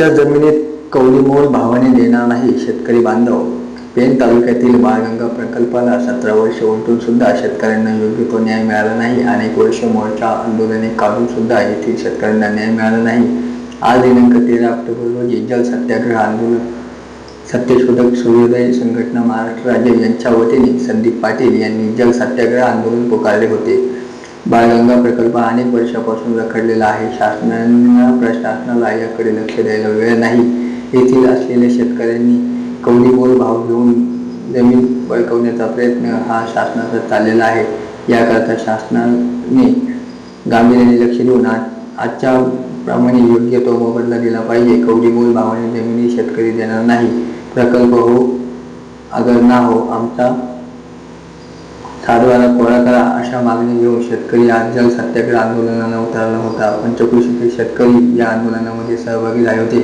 आमच्या जमिनीत कवडीमोल भावाने देणार नाही शेतकरी बांधव. पेन तालुक्यातील बाळगंगा प्रकल्पाला सतरा वर्ष उलटून सुद्धा शेतकऱ्यांना योग्य तो न्याय मिळाला नाही. अनेक वर्ष मोर्चा आंदोलने काढून सुद्धा येथील शेतकऱ्यांना न्याय मिळाला नाही. आज दिनांक तेरा ऑक्टोबर रोजी जल सत्याग्रह आंदोलन. सत्यशोधक सूर्योदय संघटना महाराष्ट्र राज्य यांच्या वतीने संदीप पाटील यांनी जल सत्याग्रह आंदोलन पुकारले होते. बाळगंगा प्रकल्प अनेक वर्षापासून रखडलेला आहे. शासनाला प्रशासनाला याकडे लक्ष द्यायला वेळ नाही. येथील असलेल्या शेतकऱ्यांनी कवडीमोल भाव घेऊन जमीन बळकवण्याचा प्रयत्न हा शासनाचा चाललेला आहे. याकरता शासनाने गांभीर्याने लक्ष देऊन आज आजच्या प्रमाणे योग्य तो मोबदला दिला पाहिजे. कवडीमोल भावाने जमिनी शेतकरी देणार नाही. प्रकल्प हो अगर ना हो आमचा साधवाला कोरा करा अशा मागणी घेऊन शेतकरी आज जल सत्याग्रह आंदोलनाला उतरला होता. पंचकृषीतील शेतकरी या आंदोलनामध्ये सहभागी झाले होते.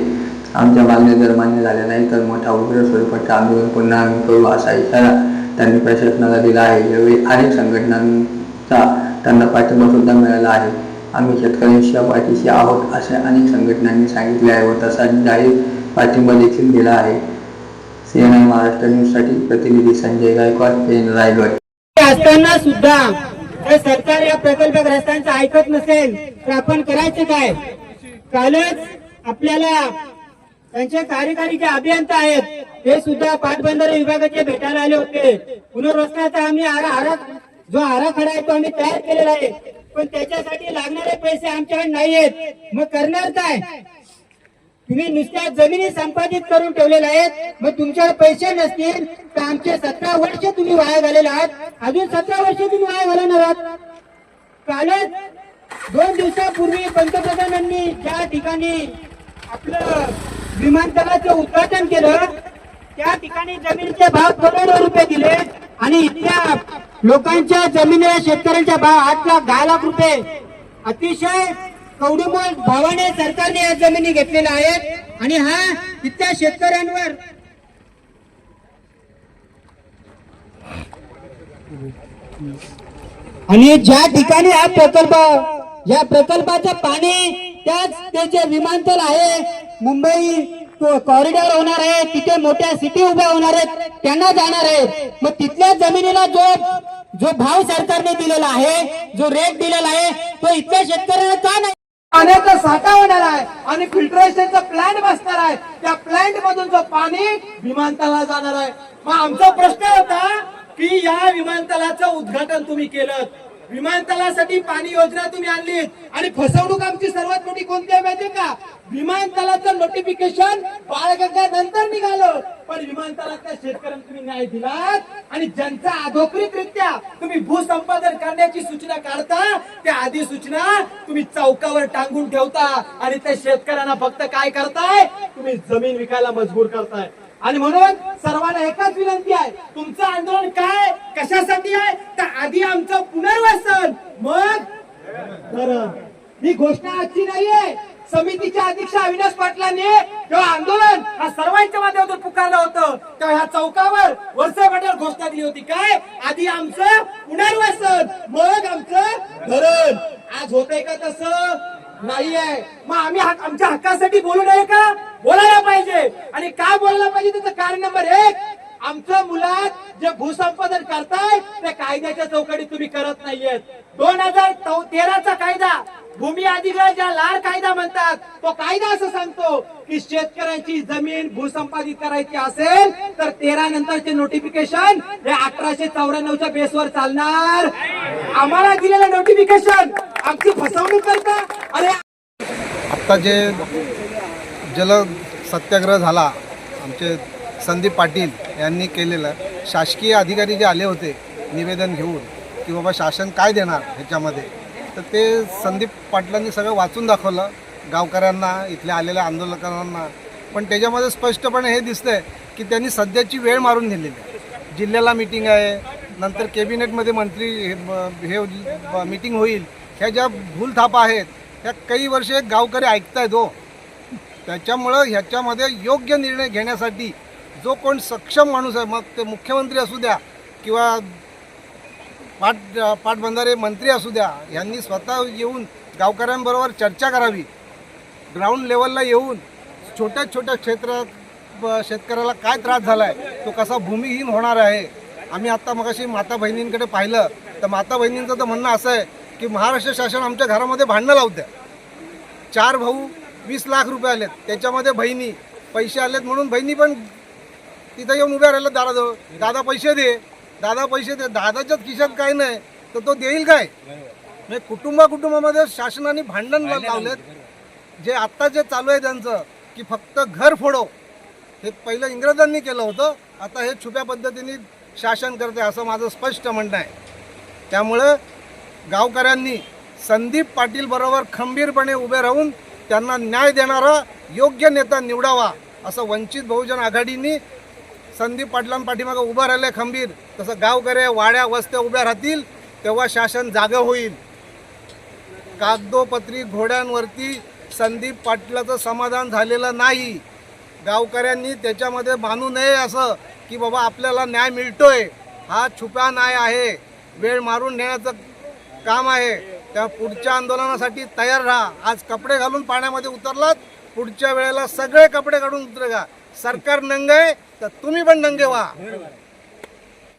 आमच्या मागण्या जर मान्य झाल्या नाही तर मोठा उग्र स्वरूपाचे आंदोलन पुन्हा आम्ही करू असा इशारा त्यांनी प्रशासनाला दिला आहे. यावेळी अनेक संघटनांचा त्यांना पाठिंबा सुद्धा मिळाला आहे. आम्ही शेतकऱ्यांच्या पाठीशी आहोत असे अनेक संघटनांनी सांगितले आहे व तसा जाहीर पाठिंबा देखील दिला आहे. सीएनआय महाराष्ट्र न्यूजसाठी प्रतिनिधी संजय गायकवाड पेन रायगड असताना सुद्धा जर सरकार या प्रकल्पग्रस्तांचं ऐकत नसेल तर आपण करायचं काय? कालच आपल्याला त्यांचे कार्यकारी जे अभियंता आहेत ते सुद्धा पाटबंधारे विभागाचे भेटायला आले होते. पुनर्वसनाचा आम्ही आरा जो आराखडा आहे तो आम्ही तयार केलेला आहे. पण त्याच्यासाठी लागणारे पैसे आमच्याकडे नाहीयेत. मग करणार काय? तुम्ही नुसत्या जमिनी संपादित करून ठेवलेल्या आहेत. मग तुमच्याकडे पैसे नसतील तर आमचे सतरा वर्ष तुम्ही वाया घालेले आहात. अजून सतरा वर्ष तुम्ही वाया घालणार आहात. कालच दोन दिवसापूर्वी पंतप्रधानांनी ज्या ठिकाणी आपलं विमानतळाचं उद्घाटन केलं त्या ठिकाणी जमिनीचे भाव करोडो रुपये दिले आणि इथल्या लोकांच्या जमिनी शेतकऱ्यांच्या भाव आठ लाख दहा लाख रुपये. अतिशय कवडीमोल भावाने सरकारने या जमिनी घेतलेल्या आहेत आणि हा इथल्या शेतकऱ्यांवर आणि ज्या ठिकाणी हा प्रकल्प या प्रकल्पाचं पाणी त्याच त्याचे विमानतळ आहे मुंबई कॉरिडॉर होणार आहे तिथे मोठ्या सिटी उभ्या होणार आहेत त्यांना जाणार आहे मग तिथल्या जमिनीला जो जो भाव सरकारने दिलेला आहे जो रेट दिलेला आहे तो इथल्या शेतकऱ्यांना का नाही? पाण्याचा साठा होणार आहे आणि फिल्टरेशनचा प्लांट बसणार आहे. त्या प्लांट मधून जो पाणी विमानतळाला जाणार आहे. मग आमचा प्रश्न होता की या विमानतळाचं उद्घाटन तुम्ही केलं. विमानतळासाठी पाणी योजना तुम्ही आणली आणि फसवणूक आमची सर्वात मोठी कोणती आहे माहितीये का? विमानतळाचं नोटिफिकेशन बाळगंगा नंतर निघालं. पण विमानतळातल्या शेतकऱ्यांना तुम्ही न्याय दिलात. आणि ज्यांचा अधोकृतरित्या तुम्ही भूसंपादन करण्याची सूचना काढता त्या आधी सूचना तुम्ही चौकावर टांगून ठेवता. आणि त्या शेतकऱ्यांना फक्त काय करताय? तुम्ही जमीन विकायला मजबूर करताय. आणि म्हणून सर्वांना एकच विनंती आहे तुमचं आंदोलन काय कशासाठी आहे? तर आधी आमचं पुनर्वसन. मग? ही घोषणा आजची नाहीये. समितीच्या अध्यक्ष अविनाश पाटलांनी तेव्हा आंदोलन हा सर्वांच्या माध्यमातून पुकारलं होतं. तेव्हा ह्या चौकावर वर्षा पाटील घोषणा दिली होती. काय? आधी आमचं पुनर्वसन. मग आमचं धरण. आज होतंय का तसं? नाहीये. मग आम्ही आमच्या हक्कासाठी बोलू नये का? बोलायला पाहिजे. आणि काय बोलायला पाहिजे त्याचं कारण नंबर एक? आमचं मुलात जे भूसंपादन करताय त्या कायद्याच्या चौकडी तुम्ही करत नाहीयेत. दोन हजार तेराचा कायदा भूमी अधिग्रह ज्या लाल कायदा म्हणतात तो कायदा असं सांगतो की शेतकऱ्यांची जमीन भूसंपादित करायची असेल तर तेरा नंतरचे नोटिफिकेशन हे अठराशे चौऱ्याण्णवच्या बेसवर चालणार. आम्हाला दिलेलं नोटिफिकेशन आमची फसवणूक करता. अरे आता जे जल सत्याग्रह झाला आमचे संदीप पाटील यांनी केलेलं शासकीय अधिकारी जे आले होते निवेदन घेऊन की बाबा शासन काय देणार ह्याच्यामध्ये? तर ते संदीप पाटलांनी सगळं वाचून दाखवलं गावकऱ्यांना इथल्या आलेल्या आंदोलकांना. पण त्याच्यामध्ये स्पष्टपणे हे दिसतंय की त्यांनी सध्याची वेळ मारून दिलेली आहे. जिल्ह्याला मिटिंग आहे नंतर कॅबिनेटमध्ये मंत्री हे मीटिंग मिटिंग होईल. ह्या ज्या भूलथापा आहेत ह्या काही वर्षे गावकरी ऐकतायत हो. त्याच्यामुळं ह्याच्यामध्ये योग्य निर्णय घेण्यासाठी जो कोण सक्षम माणूस आहे मग ते मुख्यमंत्री असू द्या किंवा पाट पाटबंधारे मंत्री असू द्या यांनी स्वतः येऊन गावकऱ्यांबरोबर चर्चा करावी. ग्राउंड लेवलला येऊन छोट्या छोट्या क्षेत्रात शेतकऱ्याला काय त्रास झाला आहे तो कसा भूमिहीन होणार आहे? आम्ही आत्ता मगाशी माता बहिणींकडे पाहिलं. तर माता बहिणींचं तर म्हणणं असं आहे की महाराष्ट्र शासन आमच्या घरामध्ये भांडणं लावत्या चार भाऊ वीस लाख रुपये आलेत. त्याच्यामध्ये बहिणी पैसे आलेत म्हणून बहिणी पण तिथं येऊन उभ्या राहिल्या दादाजवळ. दादा पैसे दे. दादा पैसे दे. दादाच्याच खिशात काय नाही तर तो देईल काय? म्हणजे कुटुंबा कुटुंबामध्ये शासनाने भांडण लावलेत. जे आत्ता जे चालू आहे त्यांचं की फक्त घर फोडो. हे पहिलं इंग्रजांनी केलं होतं. आता हे छुप्या पद्धतीने शासन करते असं माझं स्पष्ट म्हणणं आहे. त्यामुळं गावकऱ्यांनी संदीप पाटील बरोबर खंबीरपणे उभे राहून त्यांना न्याय देणारा योग्य नेता निवडावा असं वंचित बहुजन आघाडीनी संदीप पाटलांपाठीमागं उभं राहिलं खंबीर. तसं गावकऱ्या वाड्या वस्त्या उभ्या राहतील तेव्हा शासन जागं होईल. कागदोपत्री घोड्यांवरती संदीप पाटलाचं समाधान झालेलं नाही. गावकऱ्यांनी त्याच्यामध्ये मानू नये असं की बाबा आपल्याला न्याय मिळतोय. हा छुपा न्याय आहे. वेळ मारून नेण्याचं काम आहे. त्या पुढच्या आंदोलनासाठी तयार राहा. आज कपडे घालून पाण्यामध्ये उतरलात पुढच्या वेळेला सगळे कपडे काढून उतरेगा सरकार नंग आहे तर तुम्ही पण नंगे व्हा.